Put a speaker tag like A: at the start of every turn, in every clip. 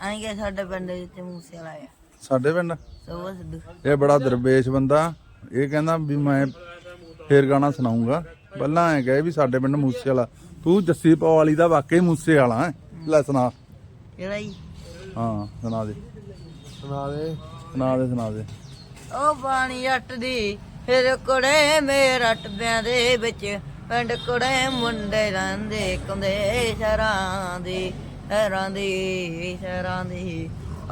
A: ਆਂ ਕਿ ਸਾਡੇ ਪਿੰਡ ਵਿੱਚ ਮੂਸੇ ਵਾਲਾ ਆ।
B: ਸਾਡੇ ਪਿੰਡ?
A: ਸੋਵਾ ਸਿੱਧੂ।
B: ਇਹ ਬੜਾ ਦਰਵੇਸ਼ ਬੰਦਾ। ਇਹ ਕਹਿੰਦਾ ਵੀ ਮੈਂ ਫੇਰ ਗਾਣਾ ਸੁਣਾਉਂਗਾ ਪਹਿਲਾਂ ਐ ਕਹੇ ਵੀ ਸਾਡੇ ਪਿੰਡ ਮੂਸੇ ਵਾਲਾ। ਤੂੰ ਜੱਸੀ ਪਾ ਵਾਲੀ ਦਾ ਵਾਕਈ ਮੂਸੇ ਵਾਲਾ ਹੈ। ਲੈ ਸੁਣਾ।
A: ਕਿਹੜਾ ਜੀ?
B: ਹਾਂ ਸੁਣਾ ਦੇ।
C: ਸੁਣਾ ਦੇ।
B: ਸੁਣਾ ਦੇ ਸੁਣਾ ਦੇ।
A: ਉਹ ਪਾਣੀ ਜੱਟ ਦੀ ਫਿਰ ਕੁੜੇ ਮੇਰਾ ਟੱਬਿਆਂ ਦੇ ਵਿੱਚ। ਪਿੰਡ ਕੁੜੇ ਮੁੰਡੇ ਰਹਿੰਦੇ ਕੰਦੇ ਸ਼ਰਾਂ ਦੀ ਸ਼ਰਾਂ ਦੀ ਸ਼ਰਾਂ ਦੀ।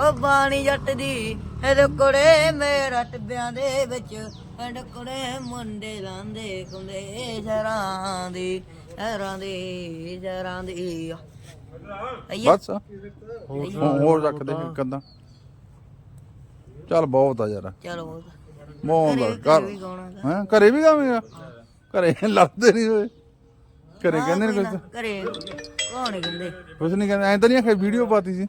A: ਉਹ ਬਾਣੀ ਜੱਟ ਦੀ ਫਿਰ ਕੁੜੇ ਮੇਰਾ ਟੱਬਿਆਂ ਦੇ ਵਿੱਚ। ਪਿੰਡ ਕੁੜੇ ਮੁੰਡੇ ਰਹਿੰਦੇ ਕੰਦੇ ਸ਼ਰਾਂ ਦੀ ਸ਼ਰਾਂ ਦੀ ਸ਼ਰਾਂ ਦੀ।
B: ਬਸ। ਹੋਰ ਹੋਰ ਰੱਖ ਦੇ ਇੱਕ ਅੱਧਾ। ਚੱਲ ਬਹੁਤ ਆ ਯਾਰ।
A: ਚਲੋ ਘਰੇ-
B: ਕਰ
A: ਘਰੇ ਵੀ ਗਾਉਣਾ ਗਾ।
B: ਹੈ ਘਰੇ ਵੀ ਗਾਵੇਂਗਾ ਘਰੇ ਲੜਦੇ ਨਹੀਂ ਹੋਏ। ਘਰੇ ਕਹਿੰਦੇ ਨੇ ਕੁਝ
A: ਘਰੇ ਕੌਣ ਨੀ ਕਹਿੰਦੇ?
B: ਕੁਝ ਨਹੀਂ ਕਹਿੰਦੇ ਐਂ ਤਾਂ ਨਹੀਂ ਆਖਿਆ ਵੀਡੀਓ ਪਾਤੀ ਸੀ।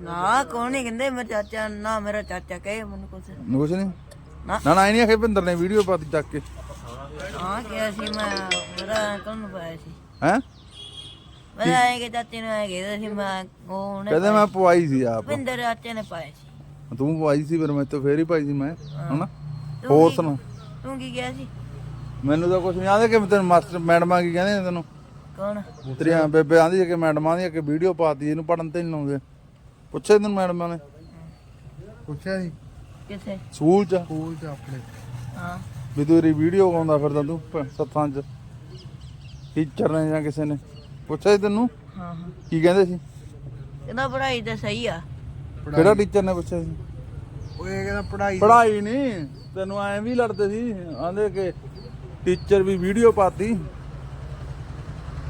A: ਨਾ ਕੌਣ ਨਹੀਂ ਕਹਿੰਦੇ ਮੇਰਾ ਚਾਚਾ ਨਾ ਮੇਰਾ ਚਾਚਾ ਕਹੇ ਮੈਨੂੰ ਕੁਛ।
B: ਕੁਝ ਨਹੀਂ
A: ਨਾ।
B: ਨਾ ਨਾ ਐ ਨਹੀਂ ਆਖਿਆ ਭਿੰਦਰ ਨੇ ਵੀਡੀਓ ਪਾਤੀ ਚੱਕ ਕੇ।
A: ਹਾਂ ਕਿਹਾ ਸੀ ਮੈਂ ਮੇਰਾ ਕੌਣ ਪਾਇਆ ਸੀ।
B: ਹੈ?
A: ਮੈਂ ਆਏ ਕਿ ਚਾਚੇ ਨੂੰ ਆਏ ਕਿ ਸੀ ਮੈਂ ਉਹ ਉਹਨੇ
B: ਕਹਿੰਦੇ ਮੈਂ ਪਵਾਈ ਸੀ ਆਪ।
A: ਭਿੰਦਰ ਚਾਚੇ ਨੇ ਪਾਇਆ ਸੀ।
B: ਤੂੰ ਪਵਾਈ ਸੀ ਫਿਰ ਮੈਂ ਤਾਂ ਫੇਰ ਹੀ ਪਾਈ ਸੀ ਮੈਂ ਹਨਾ?
A: ਤੂੰ
B: ਹੋਰ
A: ਕੀ-
B: ਸੁਣਾ।
A: ਤੂੰ ਕੀ ਕਿਹਾ ਸੀ?
B: ਮੈਨੂੰ ਤਾਂ ਕੁਝ ਨਹੀਂ ਆਦੇ ਕਿ ਤੈਨੂੰ ਮਾਸਟਰ ਮੈਡਮਾਂ ਕੀ ਕਹਿੰਦੇ ਨੇ ਤੈਨੂੰ?
A: ਕੌਣ?
B: ਤੇਰੀਆਂ ਬੇਬੇ ਆਂਦੀ ਕਿ ਮੈਡਮਾਂ ਦੀ ਕਿ ਵੀਡੀਓ ਪਾਤੀ ਇਹਨੂੰ ਪੜਨ ਤੇ ਨਹੀਂ ਲਾਉਂਦੇ। ਪੁੱਛੇ ਤੈਨੂੰ ਮੈਡਮਾਂ ਨੇ?
C: ਪੁੱਛਿਆ ਸੀ
A: ਕਿੱਥੇ?
B: ਸਕੂਲ ਚ।
C: ਸਕੂਲ ਚ ਆਪਣੇ।
A: ਹਾਂ।
B: ਵੀ ਤੂੰ ਵੀਡੀਓ ਪਾਉਂਦਾ ਫਿਰਦਾ ਤੂੰ ਸੱਥਾਂ ਚ। ਟੀਚਰ ਨੇ ਜਾਂ ਕਿਸੇ ਨੇ। ਪੁੱਛਿਆ ਸੀ ਤੈਨੂੰ?
A: ਹਾਂ ਹਾਂ।
B: ਕੀ ਕਹਿੰਦੇ ਸੀ?
A: ਕਹਿੰਦਾ ਪੜ੍ਹਾਈ ਤਾਂ ਸਹੀ ਆ।
B: ਕਿਹੜਾ ਟੀਚਰ ਨੇ ਪੁੱਛਿਆ ਸੀ?
C: ਉਹ ਇਹ ਕਹਿੰਦਾ ਪੜਾਈ
B: ਪੜਾਈ ਨਹੀਂ ਤੈਨੂੰ ਐਂ ਵੀ ਲੜਦੇ ਸੀ। ਆਂਦੇ ਕਿ ਟੀਚਰ ਵੀ ਵੀਡੀਓ ਪਾਤੀ।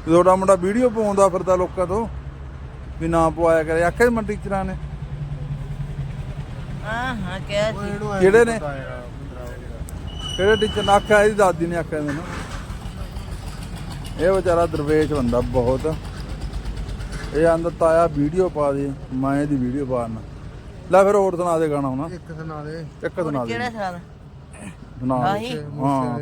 B: ਤੁਹਾਡਾ ਮੁੰਡਾ ਵੀਡੀਓ ਪਾਉਂਦਾ ਫਿਰਦਾ ਲੋਕਾਂ ਤੋਂ ਵੀ ਨਾ ਪਵਾਇਆ ਕਰੇ। ਆਖਿਆ ਮੈਂ ਟੀਚਰਾਂ ਨੇ।
A: ਹਾਂ ਹਾਂ ਕਿਹਾ ਸੀ।
B: ਕਿਹੜੇ ਨੇ? ਕਿਹੜੇ ਟੀਚਰ ਨੇ? ਆਖਿਆ ਇਹਦੀ ਦਾਦੀ ਨੇ ਆਖਿਆ ਮੈਨੂੰ। ਇਹ ਵਿਚਾਰਾ ਦਰਵੇਸ਼ ਬੰਦਾ ਬਹੁਤ। ਇਹ ਆਂਦਾ ਤਾਇਆ ਵੀਡੀਓ ਪਾ ਦੇ ਮੈਂ ਇਹਦੀ ਵੀਡੀਓ ਪਾਣਾ ਲੈ ਫਿਰ ਹੋਰ ਸੁਣਾ ਦੇ ਗਾਣਾ ਹੁਣ।
C: ਇੱਕ ਸੁਣਾ ਦੇ।
B: ਇੱਕ ਸੁਣਾ ਦੇ।
A: ਕਿਹੜਾ
B: ਸੁਣਾ ਦੇ।
A: ਆਹੀ।
B: ਹਾਂ।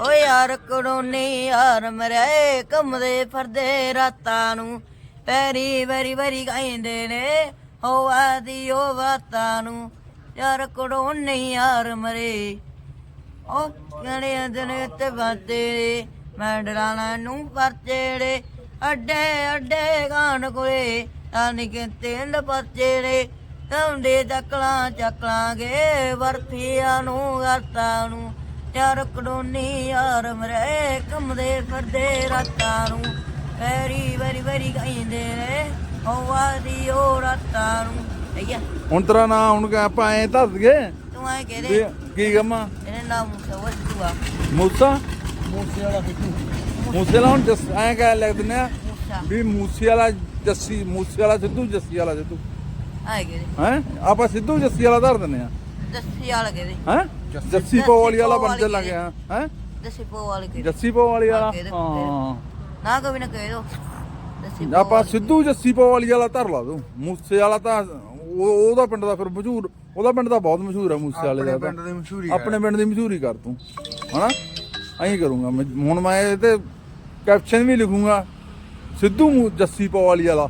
A: ਓ ਯਾਰ ਕੜੋਨੀ ਯਾਰ ਮਰੇ ਕੰਮਦੇ ਫਰਦੇ ਰਾਤਾਂ ਨੂੰ। ਪੈਰੀ ਵਰੀ ਵਰੀ ਗਾਇਂਦੇ ਨੇ ਹੋ ਆਦੀ ਓ ਬਾਤਾਂ ਨੂੰ। ਯਾਰ ਕੜੋਨੀ ਯਾਰ ਮਰੇ। ਓ ਕਿਹੜੇ ਦਿਨ ਤੇ ਬਾਤੇ ਮੈਂ ਡਰਾਣਾ ਨੂੰ ਪਰਚੇੜੇ ਅੱਡੇ ਅੱਡੇ ਗਾਣ ਕੋਲੇ ਆਨੀ ਕਿ ਤਿੰਨ ਪਰਚੇੜੇ ਤੌਂਡੇ ਚੱਕਲਾਂ ਚੱਕਲਾਂਗੇ ਵਰਫੀਆਂ ਨੂੰ ਗਾਤਾਂ ਨੂੰ। ਯਾਰ ਕੜੋਨੀ ਯਾਰ ਮਰੇ ਕੰਮਦੇ ਫਿਰਦੇ ਰਾਤਾਂ ਨੂੰ। ਪੈਰੀ ਵਰੀ ਵਰੀ ਗਾਇਂਦੇ ਨੇ ਹੋਵਾ ਦੀ ਓ ਰਾਤਾਂ ਨੂੰ। ਅਈਆ
B: ਹੁਣ ਤੇਰਾ ਨਾਂ ਹੁਣ ਕਿ ਆਪਾਂ ਐ ਦੱਸ ਗਏ
A: ਤੂੰ ਐ
B: ਵੀ
A: ਕਹਦੇ
B: ਕੀ ਗਮਾ
A: ਇਹਨੇ ਨਾਮ ਸਵਸਤੂਆ
B: ਮੂਸਾ
C: ਮੂਸੇ? ਵਾਲਾ ਕਿੱਥੂ
B: ਮੂਸੇ ਵਾਲਾ ਹੁਣ ਜੱਸ ਐ ਕਹਿ ਲੱਗ ਦਿੰਦੇ ਆ
A: ਮੂਸਾ।
B: ਵੀ ਮੂਸੇ ਵਾਲਾ ਜੱਸੀ ਮੂਸੇ ਵਾਲਾ ਸਿੱਧੂ ਜੱਸੀ ਵਾਲਾ ਸਿੱਧੂ।
A: ਆਏ ਕਹਦੇ
B: ਹੈ? ਆਪਾਂ ਸਿੱਧੂ ਜੱਸੀ ਵਾਲਾ ਧਰ ਦਿੰਦੇ ਆ।
A: ਦੱਸੀ ਵਾਲ ਕਹਦੇ
B: ਹੈ? ਜੱਸੀ ਪੋ ਵਾਲੀ ਵਾਲਾ ਬਣ ਚੱਲ ਗਿਆ ਹੈ?
A: ਦੱਸੀ ਪੋ ਵਾਲ
B: ਜੱਸੀ ਪੋ ਵਾਲੀ ਵਾਲਾ?
A: ਹਾਂ, ਨਾ ਕੋਈ ਨਾ ਕਹਿ ਦੋ। ਦੱਸੀ ਪੋ
B: ਆਪਾਂ
A: ਵਾਲੀ।
B: ਸਿੱਧੂ ਜੱਸੀ ਪੋ ਵਾਲੀ ਵਾਲਾ ਧਰ ਲਾ ਦੂੰ ਮੂਸੇ ਵਾਲਾ ਤਾਂ ਉਹ ਉਹਦਾ ਪਿੰਡ ਦਾ ਫਿਰ ਮਸ਼ਹੂਰ ਉਹਦਾ ਪਿੰਡ ਦਾ ਬਹੁਤ ਮਸ਼ਹੂਰ ਹੈ ਮੂਸੇ ਵਾਲੇ ਦਾ
C: ਆਪਣੇ
B: ਤਾਂ।
C: ਪਿੰਡ ਦੀ ਮਸ਼ਹੂਰੀ
B: ਆਪਣੇ ਪਿੰਡ ਦੀ ਮਸ਼ਹੂਰੀ ਕਰ ਤੂੰ। ਹਨਾ? ਐਂ ਕਰੂੰਗਾ ਮੈਂ। ਹੁਣ ਮੈਂ ਇਹ ਤੇ ਕੈਪਸ਼ਨ ਵੀ ਲਿਖੂੰਗਾ। ਸਿੱਧੂ ਮੂ- ਜੱਸੀ ਪੋ ਵਾਲੀ ਵਾਲਾ।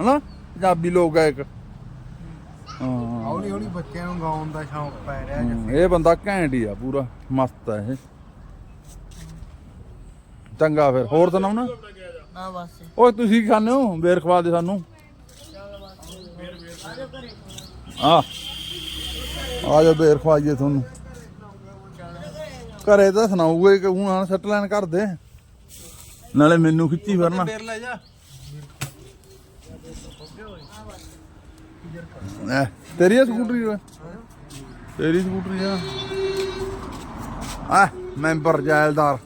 B: ਹਨਾ? ਪੰਜਾਬੀ ਲੋਕ ਗਾਇਕ। ਹਾਂ।
C: ਹੌਲੀ ਹੌਲੀ ਬੱਚਿਆਂ ਨੂੰ ਗਾਉਣ ਦਾ ਸ਼ੌਂਕ ਪੈ ਰਿਹਾ
B: ਹਮ, ਇਹ ਬੰਦਾ ਘੈਂਟ ਹੀ ਆ ਪੂਰਾ ਮਸਤ ਆ ਇਹ। ਚੰਗਾ ਫਿਰ ਹੋਰ ਸੁਣਾਓ
A: ਨਾ? ਬਸ।
B: ਓਏ ਤੁਸੀਂ ਕੀ ਖਾਂਦੇ ਹੋ? ਬੇਰ ਖਵਾ ਦੇ ਸਾਨੂੰ। ਆ ਆ ਜਾ ਬੇਰ ਖਵਾਈਏ ਤੁਹਾਨੂੰ। ਘਰੇ ਤਾਂ ਸੁਣਾਊਗੇ ਕਿ ਹੁਣ ਸੱਟ ਲੈਣ ਕਰ ਦੇ। ਨਾਲੇ ਮੈਨੂੰ ਖਿੱਚੀ ਫਿਰਨਾ।
C: ਫੇਰ ਲੈ ਜਾ।
B: ਐ ਤੇਰੀ ਆ ਸਕੂਟਰੀ ਓਏ। ਤੇਰੀ ਸਕੂਟਰੀ ਆ। ਆ ਮੈਂਬਰ ਜੈਲਦਾਰ।